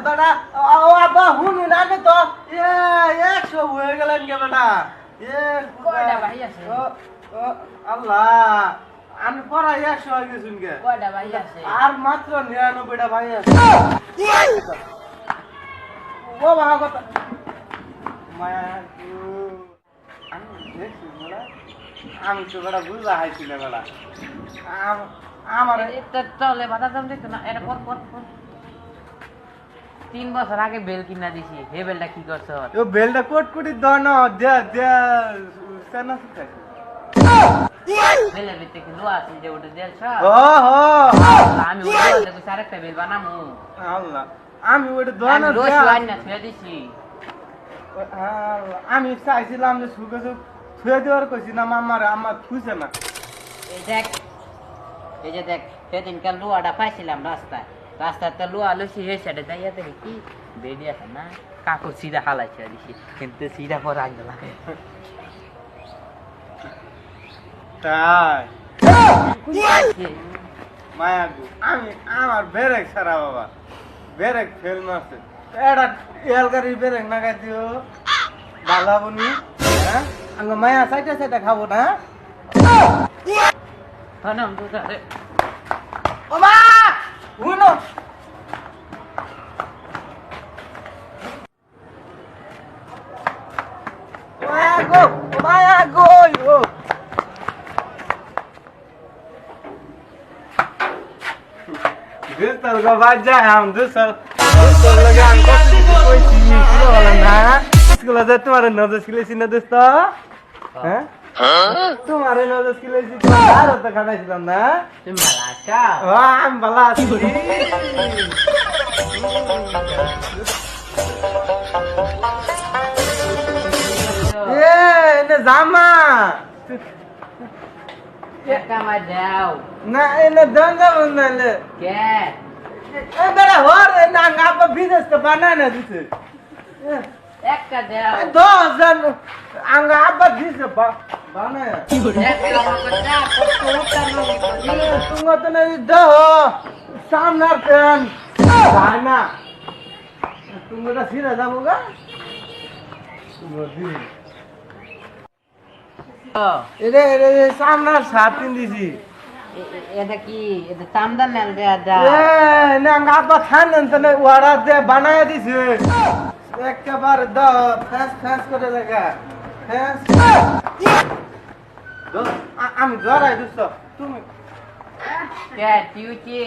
বেটা ও আব্বা শুনুন আমি তো একশো হয়ে গেলেন কে বেটা আল্লাহ আমি পড়াই একশো হয়ে গেছুন কে আর মাত্র নিরানব্বইটা ভাই আছে ও বাবা কথা মায়া। আমি দেখছি বেটা আমি তো বেটা বুঝা হাইছি না বেটা আম- আমার চলে বাধা দাম দিত না এটা কর কর কর তিন বছর আগে বেল কিনা দিছি। হে বেলটা কি করছ ও বেলটা কোট কোটি দাও না দে দে কেন শিখাইছি বেলের ভিতরে কি লোয়া আছে? যে ওটা দেল ও হো আমি ওটা দেখো আরেকটা বেল বানামু। আল্লাহ আমি ওটা দাও আমি না রোজ দে। না ছুঁয়ে দিছি। আমি চাইছিলাম যে সুখে সুখ ছুঁয়ে দেওয়ার কইছি না আমার আমার খুঁজে না। এই দেখ এই যে দেখ সেদিনকার লোয়াটা পাইছিলাম রাস্তায়। রাস্তাতে লোয়া লইছি এই সাইডে যাইয়া কি বেডি আছে না কাকুর সিধা হালাইছে দিছি কিন্তু সিধা পর আগে লাগে তাই? মায়া আমি আমার বেরেক সারা বাবা বেরেক ফেল মারছে। এটা এলগাড়ির বেরেক নাগাই দিও ভালো হ্যাঁ? আঙ্গ মায়া সাইডে সাইডে খাব না হনম দুধারে ও মা উনো মায়া গো মায়া গো দুস্তর গো বাজা আম দুস্তর দুস্তর লগে আম কইছি কি বলা না। স্কুলে যে তোমার নজর শিলেছি না দোস্ত হ্যাঁ? তোমার নজর শিলেছি আর তো খাটাইছিলাম না। তুমি ভালো আছো। ও আমি ভালো আছি। জামা দাও না এনে দঙ্গা বন্ধালে কে এ বেড়া হর না গাপা বিদেশ তো বানায় না দিছে একটা দাও দশ জন আঙ্গা আব্বা দিছে বানায় দাও উঠা নয় তুমি তো নাই দেহ সামনার পেন যায় না তুমি তো সিরে যাব গা এরে এরে সামনার সাত দিন দিছি এটা কি? এটা চামদান নেন দেয়া দাও এ না আব্বা খান না ওয়ারা দে বানায় দিছে। একেবারে দাও ফ্যাস ফ্যাস করে লাগা ফ্যাস আমি দিছ। তুমি কে টিউটি